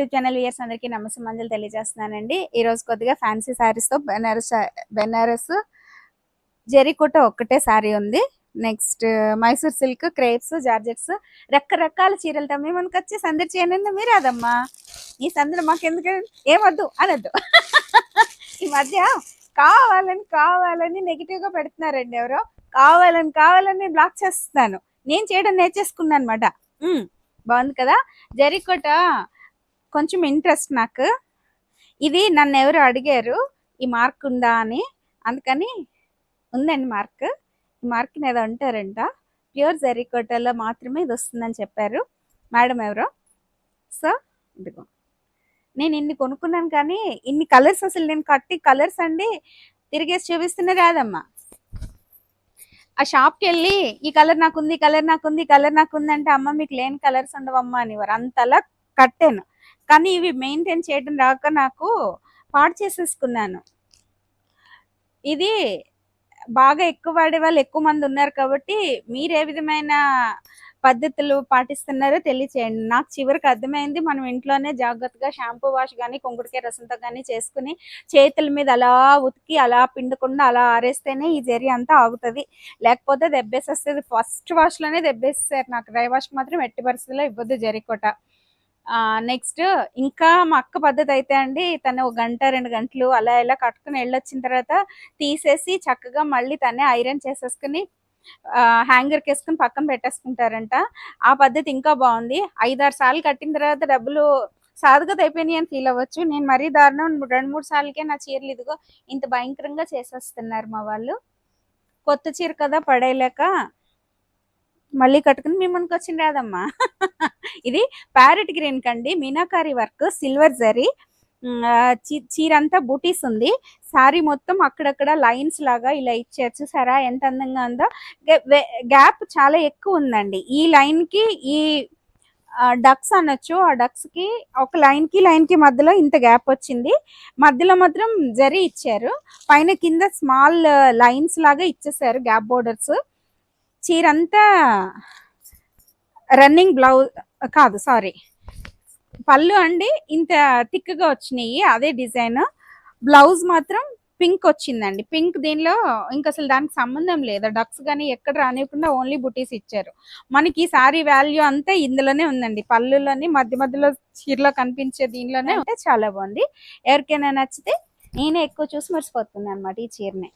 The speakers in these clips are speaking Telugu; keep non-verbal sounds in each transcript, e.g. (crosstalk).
యూట్యూబ్ ఛానల్ వ్యూయర్స్ అందరికీ నమస్తే మంజులు తెలియజేస్తున్నానండి. ఈ రోజు కొద్దిగా ఫ్యాన్సీ శారీస్తో బెనారస్ బెనారస్ జెరికోట ఒక్కటే శారీ ఉంది. Next Mysore silk crepes georgettes రకరకాల చీరలతో మేము మనకు వచ్చి సందడి చేయనండి మీరు అదమ్మా. ఈ సందడి మాకు ఎందుకు ఏమద్దు అనద్దు. ఈ మధ్య కావాలని కావాలని నెగిటివ్గా పెడుతున్నారండి ఎవరో. కావాలని కావాలని బ్లాక్ చేస్తున్నాను. నేను చేయడం నేర్చేసుకున్నాను అనమాట బాగుంది కదా? జెరికోట కొంచెం ఇంట్రెస్ట్ నాకు. ఇది నన్ను ఎవరు అడిగారు ఈ మార్క్ ఉందా అని. అందుకని ఉందండి మార్క్ ఈ మార్క్ ఏదో అంటారంట. ప్యూర్ జెరికోటలో మాత్రమే ఇది వస్తుందని చెప్పారు. మేడం ఎవరో? సో ఇదిగో. నేను ఇన్ని కొనుక్కున్నాను కానీ ఇన్ని కలర్స్ అసలు నేను కట్టి కలర్స్ అండి తిరిగేసి చూపిస్తున్నా కాదమ్మా. ఆ షాప్కి వెళ్ళి ఈ కలర్ నాకుంది ఈ కలర్ నాకుంది ఈ కలర్ నాకుంది అంటే అమ్మ మీకు లేని కలర్స్ ఉండవమ్మా అనేవారు. అంతలా కట్టాను. కానీ ఇవి మెయింటైన్ చేయడం రాక నాకు పాడు చేసేసుకున్నాను. ఇది బాగా ఎక్కువ వాడే వాళ్ళు ఎక్కువ మంది ఉన్నారు కాబట్టి మీరు ఏ విధమైన పద్ధతులు పాటిస్తున్నారో తెలియచేయండి. నాకు చివరికి అర్థమైంది. మనం ఇంట్లోనే జాగ్రత్తగా షాంపూ వాష్ కానీ కుంకుడికాయ రసంతో కానీ చేసుకుని చేతుల మీద అలా ఉతికి అలా పిండకుండా అలా ఆరేస్తేనే ఈ జరి అంతా ఆగుతుంది. లేకపోతే దెబ్బేసేస్తుంది. ఫస్ట్ వాష్లోనే దెబ్బేస్తారు నాకు డ్రై వాష్ మాత్రం ఎట్టి పరిస్థితుల్లో ఇవ్వద్దు జరికోట నెక్స్ట్ ఇంకా మా అక్క పద్ధతి అయితే అండి తను ఒక గంట రెండు గంటలు అలా ఇలా కట్టుకుని వెళ్ళొచ్చిన తర్వాత తీసేసి చక్కగా మళ్ళీ తనే ఐరన్ చేసేసుకుని హ్యాంగర్కి వేసుకుని పక్కన పెట్టేసుకుంటారంట. ఆ పద్ధతి ఇంకా బాగుంది. ఐదారు సార్లు కట్టిన తర్వాత డబ్బులు సాధగత అయిపోయినాయి అని ఫీల్ అవ్వచ్చు. నేను మరీ దారుణం రెండు మూడు సార్లకే నా చీరలు ఇదిగో ఇంత భయంకరంగా చేసేస్తున్నారు మా వాళ్ళు. కొత్త చీర కదా పడేయలేక మళ్ళీ కట్టుకుని మీ మనకు వచ్చింది రాదమ్మా. ఇది ప్యారెట్ గ్రీన్ కండి మీనాకారి వర్క్ సిల్వర్ జరీ చీరంతా బూటీస్ ఉంది. సారీ మొత్తం అక్కడక్కడ లైన్స్ లాగా ఇలా ఇచ్చారు చూసారా ఎంత అందంగా ఉందో. గ్యాప్ చాలా ఎక్కువ ఉందండి. ఈ లైన్కి ఈ డక్స్ అనొచ్చు. ఆ డక్స్కి ఒక లైన్కి లైన్కి మధ్యలో ఇంత గ్యాప్ వచ్చింది. మధ్యలో మాత్రం జరీ ఇచ్చారు. పైన కింద స్మాల్ లైన్స్ లాగా ఇచ్చేసారు గ్యాప్ బోర్డర్స్. చీర అంతా రన్నింగ్ బ్లౌజ్ కాదు సారీ. పళ్ళు అండి ఇంత థిక్గా వచ్చినాయి అదే డిజైన్. బ్లౌజ్ మాత్రం పింక్ వచ్చిందండి. పింక్ దీనిలో ఇంకా అసలు దానికి సంబంధం లేదు? డక్స్ కానీ ఎక్కడ రానివ్వకుండా ఓన్లీ బుటీస్ ఇచ్చారు. మనకి ఈ సారీ వాల్యూ అంతా ఇందులోనే ఉందండి. పళ్ళులోని మధ్య మధ్యలో చీరలో కనిపించే దీనిలోనే ఉంటే చాలా బాగుంది. ఎవరికైనా నచ్చితే నేనే ఎక్కువ చూసి మర్చిపోతుంది అనమాట ఈ చీరని.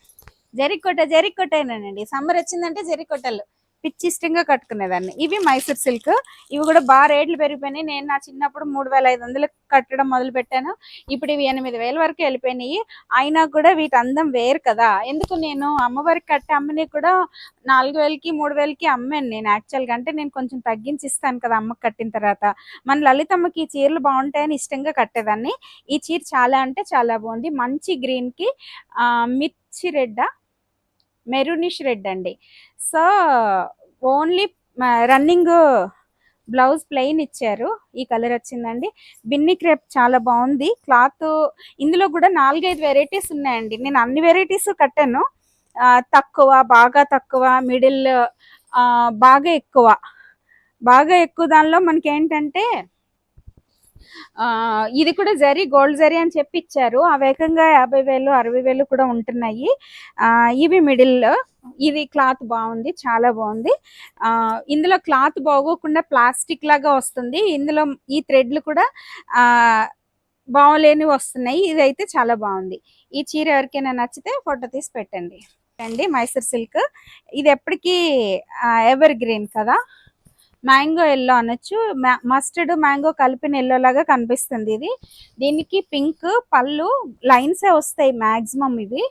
జరికొట్ట జరికొట్టేనండి. సమ్మర్ వచ్చిందంటే జరికొట్టలు. పిచ్చి ఇష్టంగా కట్టుకునేదాన్ని. ఇవి మైసూర్ సిల్క్. ఇవి కూడా బాగా రేట్లు పెరిగిపోయినాయి. నేను నా చిన్నప్పుడు మూడు వేల ఐదు వందలు కట్టడం మొదలు పెట్టాను. ఇప్పుడు ఇవి ఎనిమిది వేల వరకు వెళ్ళిపోయినాయి. అయినా కూడా వీటి అందం వేరు కదా. ఎందుకు నేను అమ్మవారికి కట్టే అమ్మని కూడా నాలుగు వేలకి మూడు వేలకి అమ్మాను నేను యాక్చువల్గా. అంటే నేను కొంచెం తగ్గించి ఇస్తాను కదా అమ్మకి కట్టిన తర్వాత. మన లలితమ్మకి ఈ చీరలు బాగుంటాయని ఇష్టంగా కట్టేదాన్ని. ఈ చీర చాలా అంటే చాలా బాగుంది. మంచి గ్రీన్కి మిర్చి రెడ్డా మెరూనిష్ రెడ్ అండి. So only running blouse plain ఇచ్చారు. ఈ కలర్ వచ్చిందండి. బిన్ని క్రేప్ చాలా బాగుంది. క్లాత్ ఇందులో కూడా నాలుగైదు వెరైటీస్ ఉన్నాయండి. నేను అన్ని వెరైటీస్ కట్టాను. తక్కువ బాగా తక్కువ మిడిల్ బాగా ఎక్కువ. బాగా ఎక్కువ దానిలో మనకి ఏంటంటే ఇది కూడా జరీ గోల్డ్ జరీ అని చెప్పి ఇచ్చారు. ఆ వేగంగా యాభై వేలు అరవై వేలు కూడా ఉంటున్నాయి. ఇవి మిడిల్ ఇది క్లాత్ బాగుంది చాలా బాగుంది. ఇందులో క్లాత్ బాగోకుండా ప్లాస్టిక్ లాగా వస్తుంది. ఇందులో ఈ థ్రెడ్లు కూడా బాగోలేనివి వస్తున్నాయి. ఇది అయితే చాలా బాగుంది. ఈ చీర ఎవరికైనా నచ్చితే ఫోటో తీసి పెట్టండి. అండి మైసూర్ సిల్క్. ఇది ఎప్పటికీ ఎవర్ గ్రీన్ కదా? మ్యాంగో ఎల్లో అనొచ్చు. మస్టర్డ్ మ్యాంగో కలిపిన ఎల్లో లాగా కనిపిస్తుంది ఇది. దీనికి పింక్ పళ్ళు లైన్సే వస్తాయి మ్యాక్సిమం ఇవి.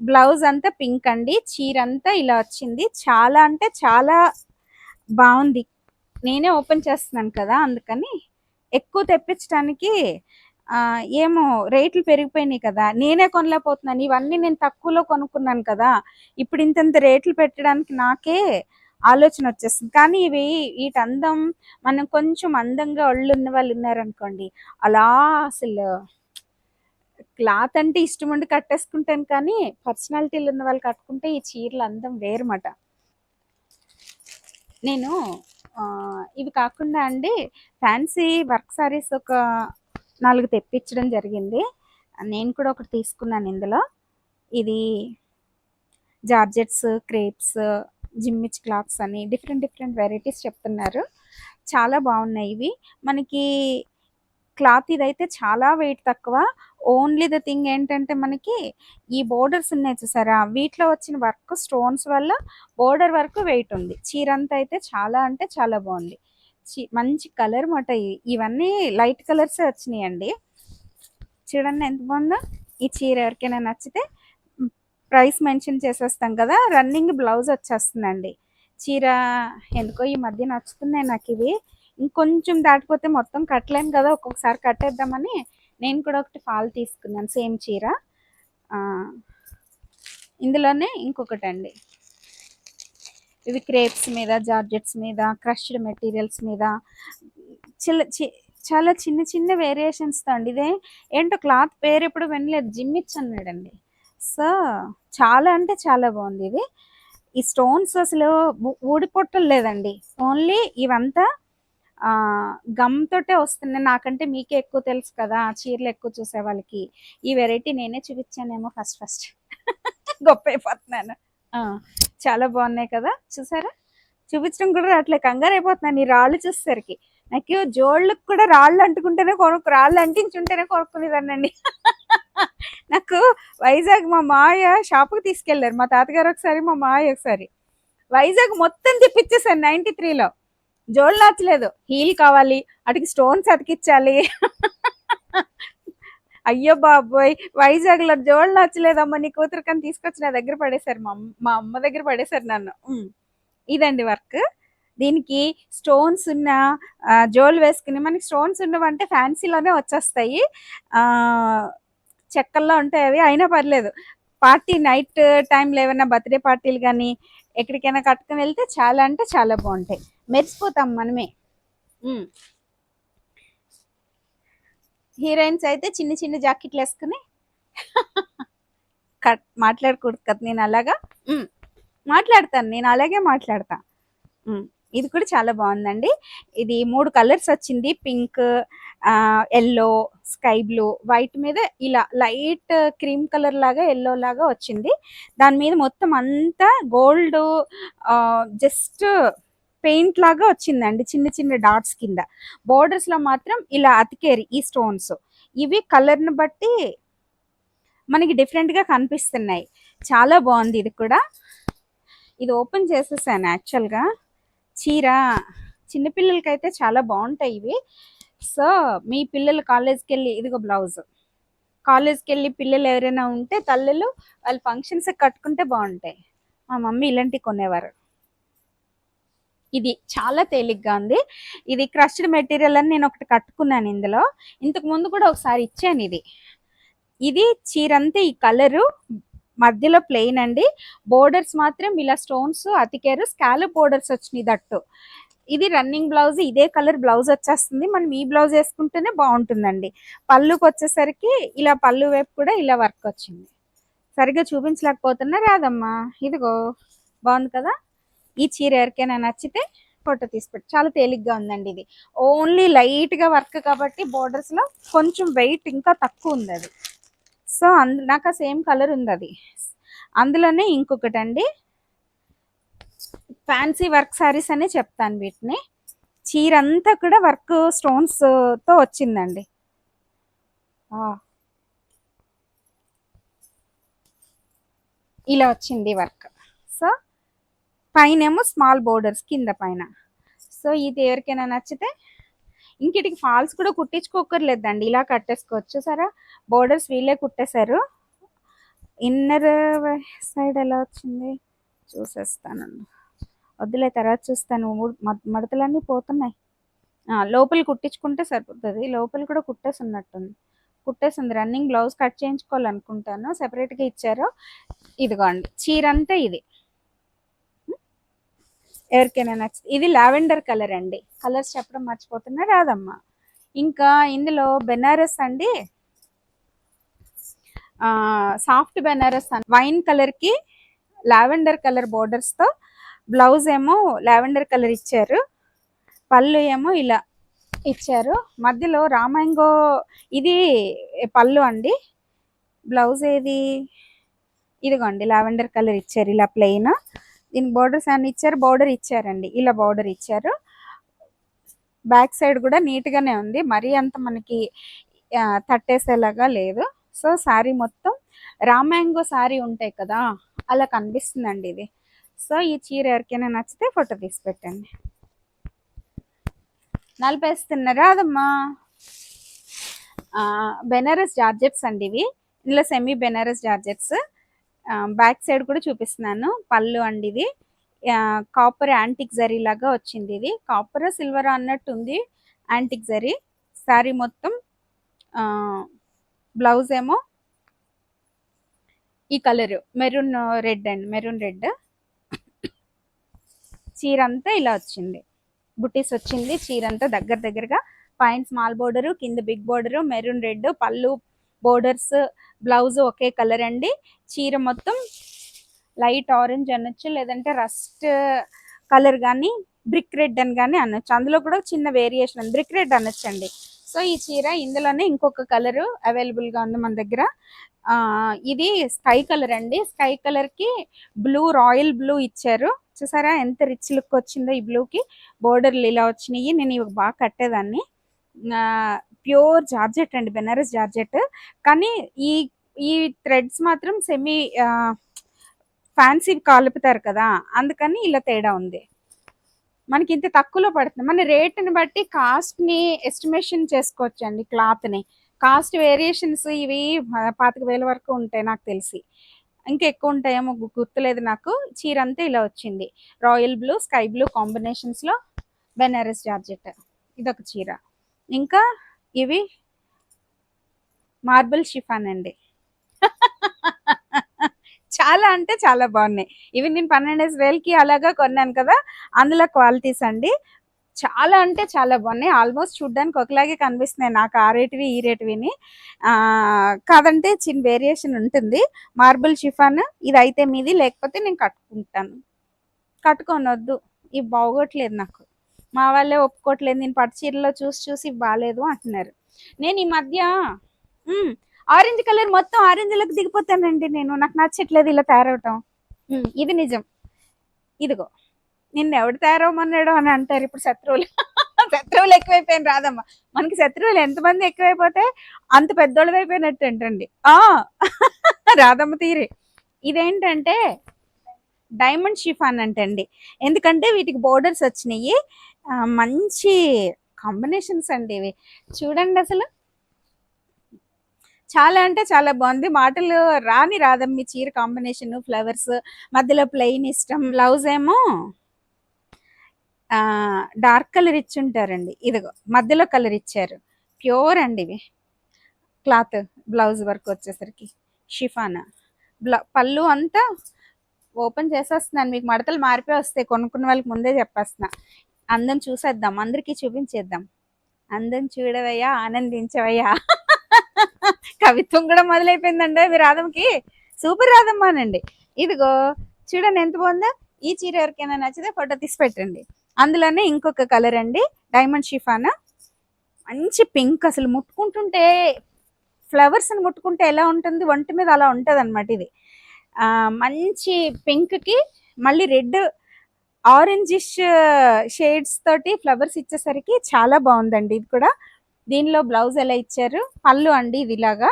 బ్లౌజ్ అంతా పింక్ అండి. చీర అంతా ఇలా వచ్చింది. చాలా అంటే చాలా బాగుంది. నేనే ఓపెన్ చేస్తున్నాను కదా అందుకని. ఎక్కువ తెప్పించడానికి ఏమో రేట్లు పెరిగిపోయినాయి కదా. నేనే కొనలేకపోతున్నాను. ఇవన్నీ నేను తక్కువలో కొనుక్కున్నాను కదా. ఇప్పుడు ఇంతంత రేట్లు పెట్టడానికి నాకే ఆలోచన వచ్చేస్తుంది. కానీ ఇవి వీటి అందం మనం కొంచెం అందంగా ఒళ్ళు ఉన్న వాళ్ళు ఉన్నారనుకోండి అలా అసలు క్లాత్ అంటే ఇష్టం ఉండి కట్టేసుకుంటాను కానీ పర్సనాలిటీలు ఉన్న వాళ్ళు కట్టుకుంటే ఈ చీరలు అందం వేరమాట. నేను ఇవి కాకుండా అండి ఫ్యాన్సీ వర్క్ సారీస్ ఒక నాలుగు తెప్పించడం జరిగింది. నేను కూడా ఒకటి తీసుకున్నాను ఇందులో. ఇది జార్జెట్స్ క్రేప్స్ జిమ్మిచ్ క్లాత్స్ అని డిఫరెంట్ డిఫరెంట్ వెరైటీస్ చెప్తున్నారు. చాలా బాగున్నాయి ఇవి. మనకి క్లాత్ ఇదైతే చాలా వెయిట్ తక్కువ. ఓన్లీ ద థింగ్ ఏంటంటే మనకి ఈ బోర్డర్స్ ఉన్నాయి చూసారా? వీటిలో వచ్చిన వర్క్ స్టోన్స్ వల్ల బోర్డర్ వరకు వెయిట్ ఉంది. చీర అంతా అయితే చాలా అంటే చాలా బాగుంది. మంచి కలర్ మాట ఇవన్నీ లైట్ కలర్స్ వచ్చినాయండి. చూడండి ఎంత బాగుందో. ఈ చీర ఎవరికైనా నచ్చితే ప్రైస్ మెన్షన్ చేసేస్తాం కదా రన్నింగ్ బ్లౌజ్ వచ్చేస్తుందండి. చీర ఎందుకో ఈ మధ్య నచ్చుతున్నాయి నాకు ఇవి. ఇంకొంచెం దాటిపోతే మొత్తం కట్టలేము కదా ఒక్కొక్కసారి కట్టేద్దామని నేను కూడా ఒకటి ఫాల్ తీసుకున్నాను సేమ్ చీర. ఇందులోనే ఇంకొకటి అండి ఇవి క్రేప్స్ మీద జార్జెట్స్ మీద క్రష్డ్ మెటీరియల్స్ మీద చిల్ల చాలా చిన్న చిన్న వేరియేషన్స్తో అండి. ఇదే ఏంటో క్లాత్ పేరు ఎప్పుడు వినలేదు జిమ్మిచ్ అన్నాడండి సో చాలా అంటే చాలా బాగుంది ఇది. ఈ స్టోన్స్ అసలు ఊడిపోవటం లేదండి ఓన్లీ ఇవంతా గమ్ తోటే వస్తున్నాయి. నాకంటే మీకే ఎక్కువ తెలుసు కదా చీరలు ఎక్కువ చూసే వాళ్ళకి. ఈ వెరైటీ నేనే చూపించానేమో ఫస్ట్ ఫస్ట్ (laughs) గొప్ప అయిపోతున్నాను. చాలా బాగున్నాయి కదా. చూసారా? చూపించడం కూడా అట్లే కంగారు అయిపోతున్నాను. ఈ రాళ్ళు చూసేసరికి. నాకు జోళ్ళకు కూడా రాళ్ళు అంటుకుంటేనే కొనుక్కు రాళ్ళు అంటించుంటేనే కొనుక్కునేదానండి నాకు వైజాగ్ మా మాయ షాప్కి తీసుకెళ్ళారు మా తాతగారు ఒకసారి మా మాయ ఒకసారి. వైజాగ్ మొత్తం తిప్పించేసాను నైన్టీ త్రీలో. జోళ్ళు నచ్చలేదు హీల్ కావాలి అటుకి స్టోన్స్ అతికిచ్చాలి. అయ్యో బాబోయ్! వైజాగ్లో జోళ్ళు నచ్చలేదమ్మా నీ కూతురు కానీ తీసుకొచ్చి నా దగ్గర పడేశారు. మా మా అమ్మ దగ్గర పడేశారు నన్ను. ఇదండి వర్క్. దీనికి స్టోన్స్ ఉన్న జోల్ వేసుకుని మనకి స్టోన్స్ ఉన్నవంటే ఫ్యాన్సీలోనే వచ్చేస్తాయి. చెక్కల్లో ఉంటాయి అవి అయినా పర్లేదు. పార్టీ నైట్ టైంలో ఏమైనా బర్త్డే పార్టీలు కానీ ఎక్కడికైనా కట్టుకుని వెళ్తే చాలా అంటే చాలా బాగుంటాయి. మెరిసిపోతాం మనమే. హీరోయిన్స్ అయితే చిన్న చిన్న జాకెట్లు వేసుకుని (laughs) కట్ మాట్లాడకూడదు కదా నేను అలాగా? మాట్లాడతాను నేను అలాగే మాట్లాడతా. ఇది కూడా చాలా బాగుందండి. ఇది మూడు కలర్స్ వచ్చింది. Pink yellow sky blue white మీద ఇలా లైట్ క్రీమ్ కలర్ లాగా ఎల్లో లాగా వచ్చింది. దాని మీద మొత్తం అంతా గోల్డ్ జస్ట్ పెయింట్ లాగా వచ్చిందండి. చిన్న చిన్న డాట్స్ కింద. బోర్డర్స్లో మాత్రం ఇలా అతికేరి ఈ స్టోన్స్ ఇవి కలర్ని బట్టి మనకి డిఫరెంట్గా కనిపిస్తున్నాయి. చాలా బాగుంది ఇది కూడా. ఇది ఓపెన్ చేసేసాను యాక్చువల్గా చీర. చిన్నపిల్లలకైతే చాలా బాగుంటాయి ఇవి. సో మీ పిల్లలు కాలేజ్కి వెళ్ళి ఇదిగో బ్లౌజ్. కాలేజ్కి వెళ్ళి పిల్లలు ఎవరైనా ఉంటే తల్లులు వాళ్ళ ఫంక్షన్స్ కట్టుకుంటే బాగుంటాయి. మా మమ్మీ ఇలాంటివి కొనేవారు. ఇది చాలా తేలిగ్గా ఉంది. ఇది క్రష్డ్ మెటీరియల్ అని నేను ఒకటి కట్టుకున్నాను ఇందులో. ఇంతకు ముందు కూడా ఒకసారి ఇచ్చాను ఇది. ఇది చీరంతా ఈ కలరు మధ్యలో ప్లెయిన్ అండి. బోర్డర్స్ మాత్రం ఇలా స్టోన్స్ అతికేరు స్కాలప్ బోర్డర్స్ వచ్చినాయి దట్టు. ఇది రన్నింగ్ బ్లౌజ్ ఇదే కలర్ బ్లౌజ్ వచ్చేస్తుంది. మనం ఈ బ్లౌజ్ వేసుకుంటేనే బాగుంటుందండి. పళ్ళుకి వచ్చేసరికి ఇలా పళ్ళు వైపు కూడా ఇలా వర్క్ వచ్చింది. సరిగ్గా చూపించలేకపోతున్నా రాదమ్మా. ఇదిగో బాగుంది కదా? ఈ చీర ఎవరికైనా నచ్చితే ఫోటో తీసిపెట్టి చాలా తేలిగ్గా ఉందండి ఇది. ఓన్లీ లైట్గా వర్క్ కాబట్టి బోర్డర్స్లో కొంచెం వెయిట్ ఇంకా తక్కువ ఉంది అది సో అందు నాకు ఆ సేమ్ కలర్ ఉంది అది అందులోనే ఇంకొకటి అండి ఫ్యాన్సీ వర్క్ శారీస్ అనే చెప్తాను వీటిని. చీర అంతా కూడా వర్క్ స్టోన్స్తో వచ్చిందండి. ఇలా వచ్చింది వర్క్. సో పైన ఏమో స్మాల్ బోర్డర్స్ కింద పైన. సో ఇది ఎవరికైనా నచ్చితే ఇంకటికి ఫాల్స్ కూడా కుట్టించుకోకర్లేదండి ఇలా కట్టేసుకోవచ్చు. సరే? బోర్డర్స్ వీళ్ళే కుట్టేశారు. ఇన్నర్ సైడ్ ఎలా వచ్చింది? చూసేస్తానండి. వద్దులే తర్వాత చూస్తాను. మడతలన్నీ పోతున్నాయి. లోపల కుట్టించుకుంటే సరిపోతుంది. లోపల కూడా కుట్టేస్తున్నట్టుంది. కుట్టేసింది. రన్నింగ్ బ్లౌజ్ కట్ చేయించుకోవాలనుకుంటాను. సెపరేట్గా ఇచ్చారు. ఇదిగోండి. చీర అంతా ఇది. ఎవరికైనా నచ్చింది ఇది లావెండర్ కలర్ అండి. కలర్స్ చెప్పడం మర్చిపోతున్నా రాదమ్మా. ఇంకా ఇందులో బెనారస్ అండి. సాఫ్ట్ బెనారస్ వైన్ కలర్కి లావెండర్ కలర్ బోర్డర్స్తో బ్లౌజ్ ఏమో లావెండర్ కలర్ ఇచ్చారు. పళ్ళు ఏమో ఇలా ఇచ్చారు. మధ్యలో రామాంగో ఇది పళ్ళు అండి. బ్లౌజ్ ఏది? ఇదిగోండి లావెండర్ కలర్ ఇచ్చారు ఇలా ప్లెయిన్ దీనికి బోర్డర్స్ అన్ని ఇచ్చారు బోర్డర్ ఇచ్చారండి. ఇలా బోర్డర్ ఇచ్చారు. బ్యాక్ సైడ్ కూడా నీట్గానే ఉంది. మరీ అంత మనకి తట్టేసేలాగా లేదు. సో శారీ మొత్తం రామాంగో శారీ ఉంటాయి కదా అలా కనిపిస్తుందండి ఇది. సో ఈ చీర ఎవరికైనా నచ్చితే ఫోటో తీసి పెట్టండి నలిపేస్తున్నారా? అదమ్మా. బెనారస్ జార్జెట్స్ అండి ఇవి. ఇందులో semi Banaras georgettes. Back side కూడా చూపిస్తున్నాను. పళ్ళు అండి ఇది. కాపర్ యాంటిక్ జరీ లాగా వచ్చింది ఇది. కాపర్ సిల్వర్ అన్నట్టు ఉంది యాంటిక్ జరీ. శారీ మొత్తం బ్లౌజ్ ఏమో ఈ కలర్. మెరూన్ రెడ్ అండి. Maroon red. చీర అంతా ఇలా వచ్చింది. బుటీస్ వచ్చింది. చీర అంతా దగ్గర దగ్గరగా. పైన స్మాల్ బోర్డరు కింద బిగ్ బోర్డరు మెరూన్ రెడ్ పళ్ళు బోర్డర్స్ బ్లౌజ్ ఒకే కలర్ అండి. చీర మొత్తం లైట్ ఆరెంజ్ అనొచ్చు లేదంటే రస్ట్ కలర్ కానీ బ్రిక్ రెడ్ అని కానీ అనొచ్చు. అందులో కూడా చిన్న వేరియేషన్ ఉంది. Brick red అనొచ్చండి. సో ఈ చీర ఇందులోనే ఇంకొక కలర్ అవైలబుల్గా ఉంది మన దగ్గర. ఇది స్కై కలర్ అండి. స్కై కలర్కి బ్లూ రాయల్ బ్లూ ఇచ్చారు. చూసారా? ఎంత రిచ్ లుక్ వచ్చిందో ఈ బ్లూ కి బోర్డర్లు ఇలా వచ్చినాయి. నేను ఇవి బాగా కట్టేదాన్ని. ప్యూర్ జార్జెట్ అండి బెనారస్ జార్జెట్. కానీ ఈ ఈ థ్రెడ్స్ మాత్రం సెమీ ఫ్యాన్సీ కలుపుతారు కదా అందుకని ఇలా తేడా ఉంది. మనకి ఇంత తక్కువలో పడుతుంది. మన రేటుని బట్టి కాస్ట్ని ఎస్టిమేషన్ చేసుకోవచ్చు అండి క్లాత్ని. కాస్ట్ వేరియేషన్స్ ఇవి పాతిక వేల వరకు ఉంటాయి నాకు తెలిసి. ఇంకా ఎక్కువ ఉంటాయేమో గుర్తులేదు నాకు. చీర అంతా ఇలా వచ్చింది. రాయల్ బ్లూ స్కై బ్లూ కాంబినేషన్స్లో బెనారస్ జార్జెట్. ఇదొక చీర. ఇంకా ఇవి మార్బుల్ షిఫాన్ (laughs) అండి. చాలా అంటే చాలా బాగున్నాయి. ఇవి నేను పన్నెండేసి వేలకి అలాగా కొన్నాను కదా అందులో క్వాలిటీస్ అండి. చాలా అంటే చాలా బాగున్నాయి. ఆల్మోస్ట్ చూడ్డానికి ఒకలాగే కనిపిస్తున్నాయి నాకు ఆ రేటువి ఈ రేటువిని. కాదంటే చిన్న వేరియేషన్ ఉంటుంది. మార్బుల్ షిఫాన్ ఇది అయితే మీది లేకపోతే నేను కట్టుకుంటాను. కట్టుకోనొద్దు. ఇవి బాగోట్లేదు నాకు. మా వాళ్ళే ఒప్పుకోవట్లేదు నేను పట్టు చీరలో చూసి చూసి బాగాలేదు అంటున్నారు. నేను ఈ మధ్య ఆరెంజ్ కలర్ మొత్తం ఆరెంజ్లకు దిగిపోతానండి నేను. నాకు నచ్చట్లేదు ఇలా తయారవటం ఇది నిజం. ఇదిగో నిన్ను ఎవడు తయారవమన్నాడు అని అంటారు ఇప్పుడు శత్రువులు. (laughs) శత్రువులు ఎక్కువైపోయాను రాదమ్మా. మనకి శత్రువులు ఎంతమంది ఎక్కువైపోతే అంత పెద్దోళ్ళు అయిపోయినట్టు అంటండి. ఆ (laughs) రాధమ్మ తీరే. ఇదేంటంటే డైమండ్ షిఫాన్ అంటండి ఎందుకంటే వీటికి బోర్డర్స్ వచ్చినాయి. మంచి కాంబినేషన్స్ అండి ఇవి. చూడండి అసలు. చాలా అంటే చాలా బాగుంది. మాటలు రాని రాదమ్మి చీర కాంబినేషన్ ఫ్లవర్స్. మధ్యలో ప్లెయిన్ ఇష్టం. బ్లౌజ్ ఏమో డార్క్ కలర్ ఇచ్చి ఉంటారండి ఇదిగో మధ్యలో కలర్ ఇచ్చారు. ప్యూర్ అండి ఇవి. క్లాత్ బ్లౌజ్ వర్క్ వచ్చేసరికి. షిఫానా. బ్ల పళ్ళు అంతా ఓపెన్ చేసేస్తున్నాను. మీకు మడతలు మారిపోయి వస్తాయి. కొనుక్కున్న వాళ్ళకి ముందే చెప్పేస్తున్నా. అందం చూసేద్దాం. అందరికీ చూపించేద్దాం. అందం చూడవయ్యా ఆనందించవయ్యా. కవిత్వం కూడా మొదలైపోయిందండి మీ రాధమ్మకి. సూపర్ రాధమ్మానండి. ఇదిగో చూడండి ఎంత బాగుందో. ఈ చీర ఎవరికైనా నచ్చితే ఫోటో తీసి పెట్టండి. అందులోనే ఇంకొక కలర్ అండి. డైమండ్ షిఫానా. మంచి పింక్ అసలు. ముట్టుకుంటుంటే ఫ్లవర్స్ అని ముట్టుకుంటే ఎలా ఉంటుంది? ఒంటి మీద అలా ఉంటుంది అనమాట ఇది. మంచి పింక్కి మళ్ళీ రెడ్ ఆరెంజిష్ షేడ్స్ తోటి ఫ్లవర్స్ ఇచ్చేసరికి చాలా బాగుందండి ఇది కూడా. దీనిలో బ్లౌజ్ ఎలా ఇచ్చారు? పళ్ళు అండి ఇది ఇలాగా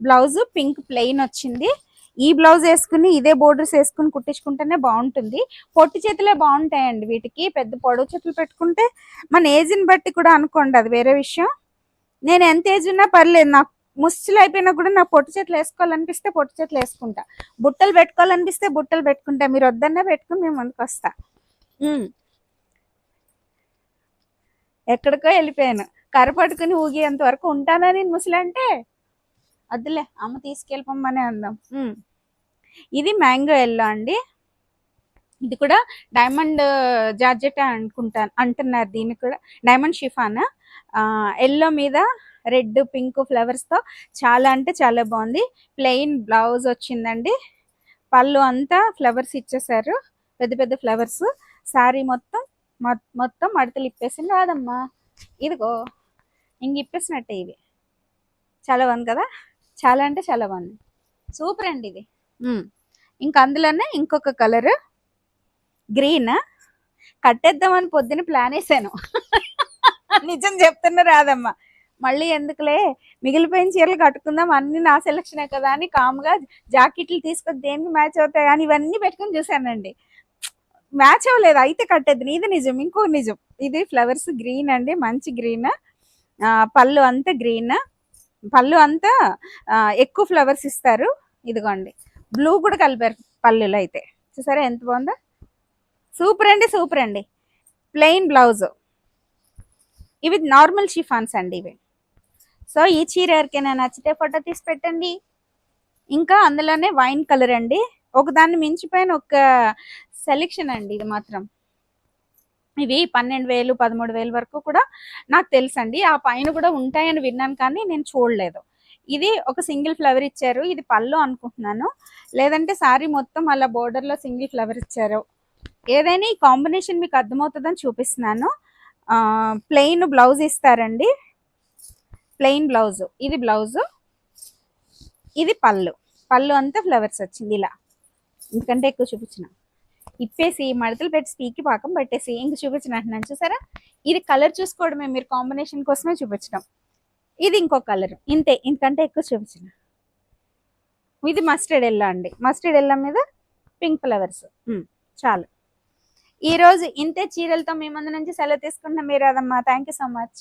బ్లౌజ్ పింక్ ప్లెయిన్ వచ్చింది. ఈ బ్లౌజ్ వేసుకుని ఇదే బోర్డర్స్ వేసుకుని కుట్టించుకుంటేనే బాగుంటుంది. పొట్టి చేతులే బాగుంటాయండి వీటికి. పెద్ద పొడవు చేతులు పెట్టుకుంటే మన ఏజ్ని బట్టి కూడా అనుకోండి అది వేరే విషయం. నేను ఎంత ఏజ్ ఉన్నా పర్లేదు నాకు ముస్తులు అయిపోయినా కూడా నాకు పొట్టు చెట్లు వేసుకోవాలనిపిస్తే పొట్టు చెట్లు వేసుకుంటా. బుట్టలు పెట్టుకోవాలనిపిస్తే బుట్టలు పెట్టుకుంటా. మీరు వద్దన్నా పెట్టుకుని మేము ముందుకు వస్తా. ఎక్కడికో వెళ్ళిపోయాను. కర్ర పట్టుకుని ఊగేంత వరకు ఉంటానా నేను ముసలంటే వద్దులే అమ్మ తీసుకెళ్ళిపోమ్మనే అందాం. ఇది మ్యాంగో ఎల్లో అండి. ఇది కూడా డైమండ్ జార్జెట్ అనుకుంటాను అంటున్నారు దీన్ని కూడా. డైమండ్ షిఫానా? ఎల్లో మీద రెడ్ పింక్ ఫ్లవర్స్తో చాలా అంటే చాలా బాగుంది. ప్లెయిన్ బ్లౌజ్ వచ్చిందండి. పళ్ళు అంతా ఫ్లవర్స్ ఇచ్చేసారు. పెద్ద పెద్ద ఫ్లవర్స్. శారీ మొత్తం మొత్తం మడతలు ఇప్పేసింది కాదమ్మా ఇదిగో ఇంక ఇప్పేసినట్టే ఇవి. చాలా బాగుంది కదా? చాలా అంటే చాలా బాగుంది. సూపర్ అండి ఇది. ఇంక ఇంకా అందులోనే ఇంకొక కలర్. గ్రీన్. కట్టేద్దామని పొద్దున ప్లాన్ వేసాను. నిజం చెప్తున్నా రాదమ్మ. మళ్ళీ ఎందుకులే? మిగిలిపోయిన చీరలు కట్టుకుందాం అన్ని నా సెలక్షనే కదా అని కామ్గా జాకెట్లు తీసుకొని దేనికి మ్యాచ్ అవుతాయి అని ఇవన్నీ పెట్టుకొని చూశానండి. మ్యాచ్ అవ్వలేదు అయితే కట్టేది ఇది నిజం ఇంకో నిజం. ఇది ఫ్లవర్స్ గ్రీన్ అండి మంచి గ్రీన్. పళ్ళు అంతా గ్రీన్. పళ్ళు అంతా ఎక్కువ ఫ్లవర్స్ ఇస్తారు. ఇదిగోండి. బ్లూ కూడా కలిపారు పళ్ళులో అయితే. చూసారా ఎంత బాగుందో? సూపర్ అండి సూపర్ అండి. Plain blouse. ఇవి నార్మల్ షిఫాన్స్ అండి ఇవి. సో ఈ చీర ఎవరికైనా నచ్చితే ఫోటో తీసి పెట్టండి. ఇంకా అందులోనే వైన్ కలర్ అండి. ఒకదాన్ని మించిపోయిన ఒక సెలెక్షన్ అండి ఇది మాత్రం. ఇవి పన్నెండు వేలు పదమూడు వేలు వరకు కూడా నాకు తెలుసండి. ఆ పైన కూడా ఉంటాయని విన్నాను కానీ నేను చూడలేదు. ఇది ఒక సింగిల్ ఫ్లవర్ ఇచ్చారు. ఇది పళ్ళు అనుకుంటున్నాను. లేదంటే సారీ మొత్తం అలా బోర్డర్లో లో సింగిల్ ఫ్లవర్ ఇచ్చారు. ఏదైనా ఈ కాంబినేషన్ మీకు అర్థమవుతుందని చూపిస్తున్నాను. ప్లెయిన్ బ్లౌజ్ ఇస్తారండి. ప్లెయిన్ బ్లౌజ్ ఇది బ్లౌజ్ ఇది పళ్ళు. పళ్ళు అంతా ఫ్లవర్స్ వచ్చింది ఇలా. ఎందుకంటే ఎక్కువ చూపించిన. ఇప్పేసి మడతలు పెట్టి స్పీకి పాకం పెట్టేసి ఇంక చూపించిన అంటున్నాను. చూసారా? ఇది కలర్ చూసుకోవడమే. మీరు కాంబినేషన్ కోసమే చూపించడం. ఇది ఇంకో కలర్ ఇంతే. ఇంతకంటే ఎక్కువ చూపించిన. ఇది మస్టర్డ్ ఎల్లా అండి. మస్టర్డ్ ఎల్లా మీద పింక్ ఫ్లవర్స్ చాలు. ఈ రోజు ఇంతే చీరలతో మీ ముందు నుంచి సెలవు తీసుకుంటున్నాం మీరు అదమ్మా. Thank you so much